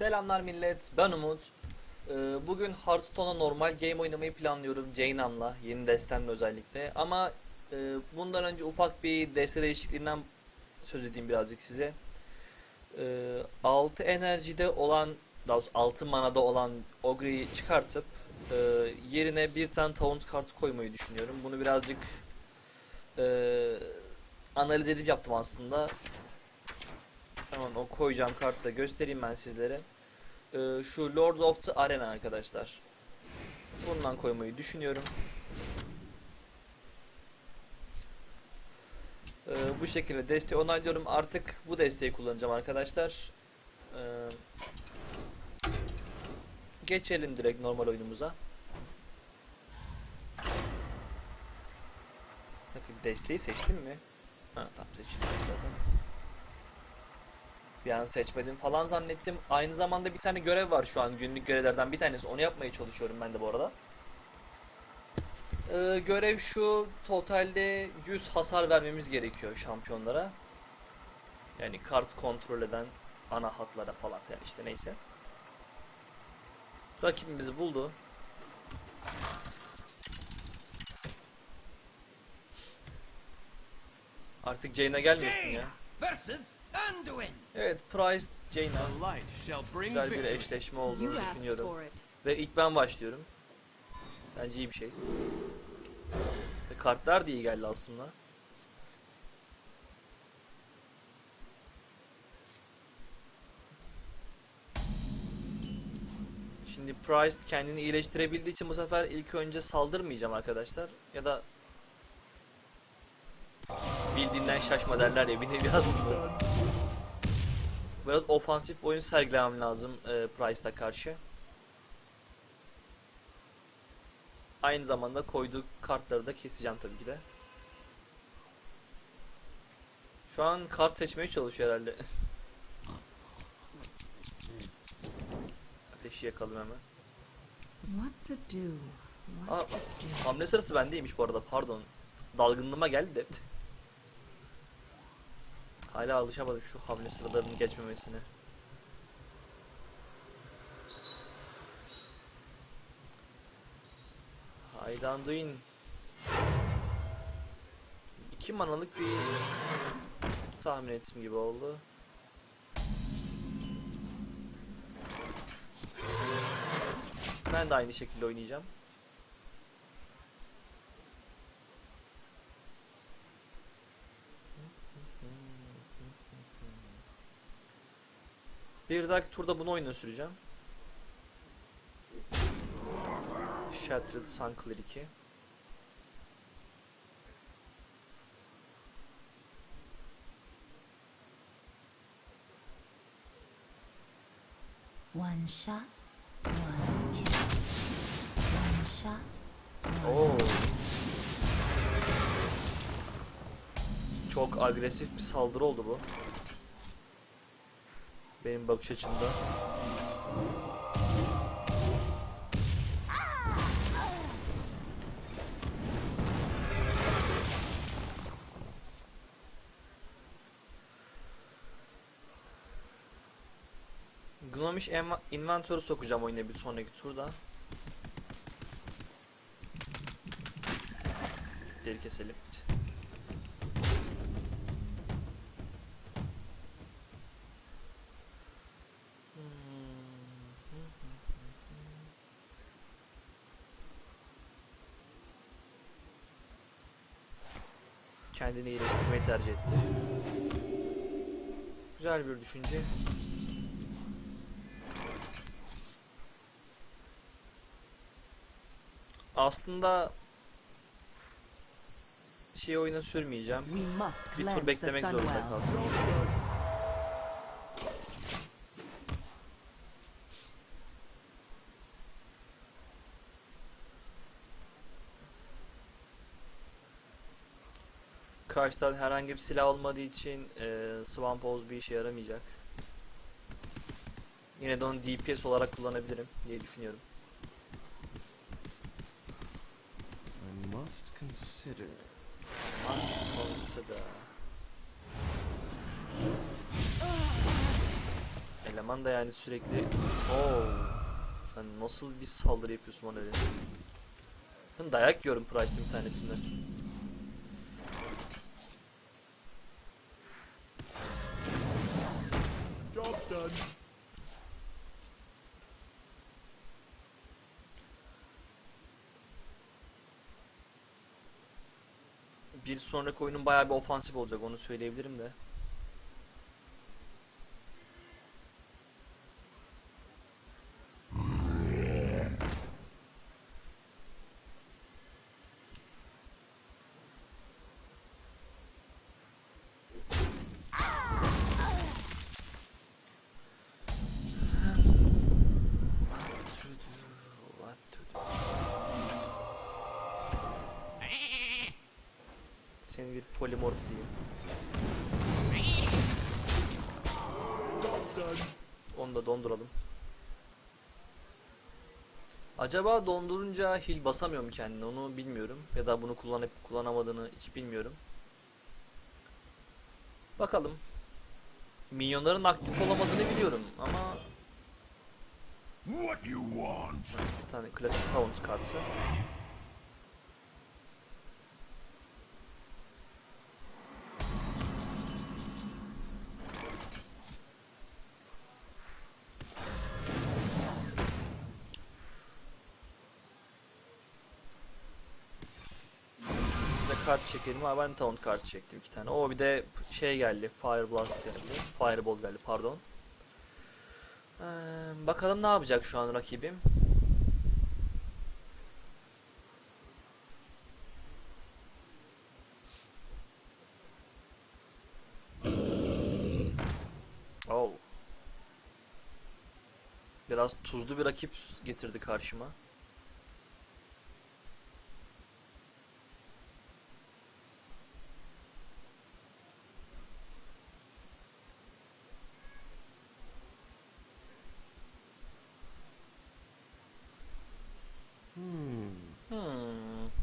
Selamlar millet, ben Umut. Ee, Bugün Hearthstone'a normal game oynamayı planlıyorum Ceynan'la, yeni destemle özellikle. Ama e, bundan önce ufak bir deste değişikliğinden söz edeyim birazcık size. 6 enerjide olan, daha doğrusu 6 manada olan Ogre'yi çıkartıp e, yerine bir tane Taunt kartı koymayı düşünüyorum. Bunu birazcık e, analiz edip yaptım aslında. Hemen o koyacağım kartı da göstereyim ben sizlere. Ee, şu Lord of the Arena arkadaşlar. Bundan koymayı düşünüyorum. Ee, bu şekilde desteği onaylıyorum. Artık bu desteği kullanacağım arkadaşlar. Ee, geçelim direkt normal oyunumuza. Bakın desteği seçtim mi? Ha tamam seçildi zaten. Bir an seçmedim falan zannettim. Aynı zamanda bir tane görev var şu an günlük görevlerden bir tanesi. Onu yapmaya çalışıyorum ben de bu arada. Ee, görev şu. Totalde 100 hasar vermemiz gerekiyor şampiyonlara. Yani kart kontrol eden ana hatlara falan filan işte neyse. Rakibimizi buldu. Artık Jaina gelmesin ya. versus. Evet, Price Jaina. Güzel bir eşleşme olduğunu düşünüyorum. Ve ilk ben başlıyorum. Bence iyi bir şey. Ve kartlar da iyi geldi aslında. Şimdi Price kendini iyileştirebildiği için bu sefer ilk önce saldırmayacağım arkadaşlar. Ya da bildiğinden şaşma derler ya bir nevi aslında. Biraz ofansif oyun sergilemem lazım e, Price'la karşı. Aynı zamanda koyduğu kartları da keseceğim tabii ki de. Şu an kart seçmeye çalışıyor herhalde. Ateşi yakalım hemen. What to do? What to do? hamle sırası bendeymiş bu arada pardon. Dalgınlığıma geldi de. Hala alışamadım şu hamle sıralarının geçmemesine. Haydi Anduin. İki manalık bir tahmin ettim gibi oldu. Ben de aynı şekilde oynayacağım. Bir dahaki turda bunu oyuna süreceğim. Shattered Sun 2. One shot, one kill. One shot, Oo. Çok agresif bir saldırı oldu bu. Benim bakış açımda. Gnomish Inventory sokacağım oyuna bir sonraki turda. Deri keselim. Kendini iyileştirmeyi tercih etti. Güzel bir düşünce. Aslında şey oyuna sürmeyeceğim. Bir tur beklemek zorunda kalsın. Karşıdan herhangi bir silah olmadığı için e, Swamp Oz bir işe yaramayacak. Yine de onu DPS olarak kullanabilirim diye düşünüyorum. I must consider. Must consider. Eleman da yani sürekli Oo. Sen nasıl bir saldırı yapıyorsun bana öyle? Ben dayak yiyorum Price'ın bir tanesinde. Done. Bir sonraki oyunun bayağı bir ofansif olacak onu söyleyebilirim de. Seni bir polimorf diyeyim. Onu da donduralım. Acaba dondurunca heal basamıyor mu kendine onu bilmiyorum. Ya da bunu kullanıp kullanamadığını hiç bilmiyorum. Bakalım. Minyonların aktif olamadığını biliyorum ama What you want? bir tane klasik taunt kartı. Kart çekelim ama ben taunt kartı çektim iki tane. O bir de şey geldi. Fire Blast geldi. Fireball geldi pardon. Ee, bakalım ne yapacak şu an rakibim. Oh. Biraz tuzlu bir rakip getirdi karşıma.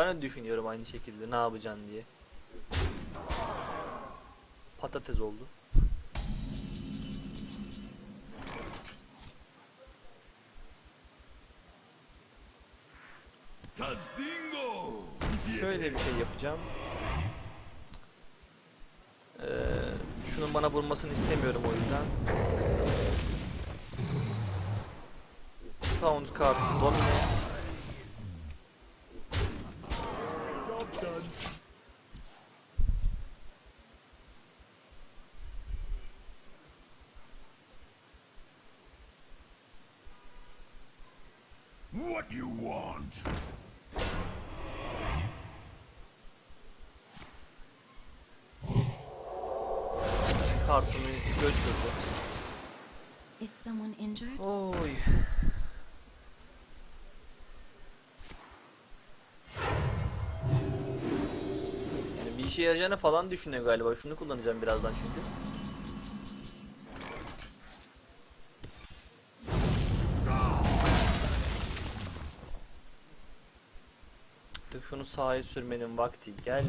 Ben de düşünüyorum aynı şekilde ne yapacaksın diye. Patates oldu. Şöyle bir şey yapacağım. Ee, şunun bana vurmasını istemiyorum o yüzden. Taunt kart domine. What you want? Kartımı göçürdü. Is someone injured? Oy. Yani bir işe yarayacağını falan düşünüyor galiba. Şunu kullanacağım birazdan çünkü. Şunu sağa sürmenin vakti geldi.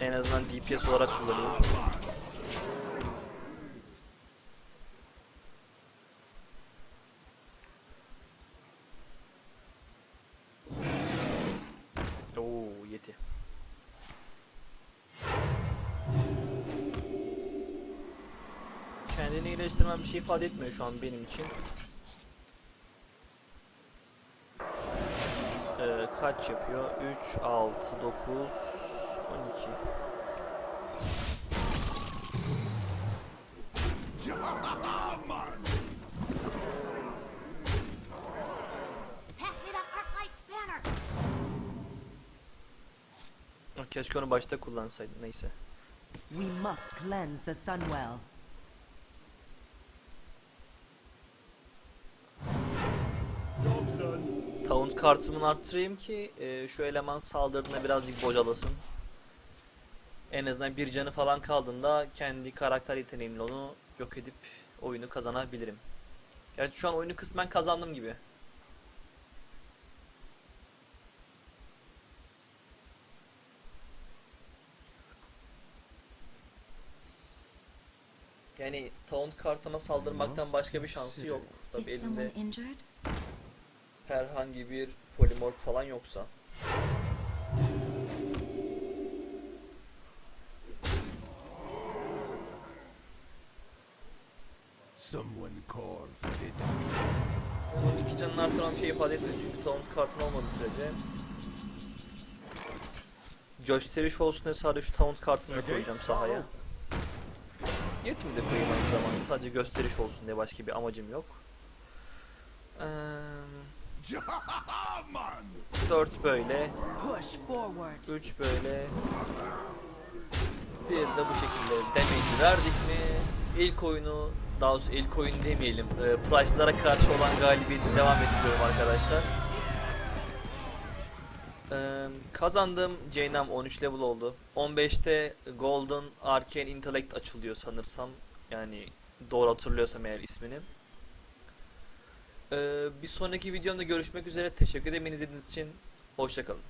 En azından DPS olarak kullanayım. Oo yeti. Kendini iyileştirmem bir şey ifade etmiyor şu an benim için. Ee, kaç yapıyor? 3, 6, 9, 12. Pass me that arc light spanner! Ah, Keşke onu başta kullansaydım. Neyse. We must cleanse the Sunwell. Kartımını arttırayım ki e, şu eleman saldırdığında birazcık bocalasın. En azından bir canı falan kaldığında kendi karakter yeteneğimle onu yok edip oyunu kazanabilirim. Gerçi şu an oyunu kısmen kazandım gibi. Yani Yani taunt kartıma saldırmaktan başka bir şansı yok. Tabi Is someone elinde? Herhangi bir polimorf falan yoksa. Someone call for the Onun iki canını artıran bir şey ifade etmiyor çünkü taunt kartın olmadığı sürece. Gösteriş olsun diye sadece şu taunt kartını da koyacağım sahaya. Yetimi de koyayım aynı zamanda. Sadece gösteriş olsun diye başka bir amacım yok. Eee man. 4 böyle. 3 böyle. Bir de bu şekilde damage verdik mi? İlk oyunu, daha doğrusu ilk oyun demeyelim. E, Price'lara karşı olan galibiyetimi devam ettiriyorum arkadaşlar. E, kazandım. Jaynam 13 level oldu. 15'te Golden Arcane Intellect açılıyor sanırsam. Yani doğru hatırlıyorsam eğer ismini. E, bir sonraki videomda görüşmek üzere. Teşekkür ederim izlediğiniz için. Hoşçakalın.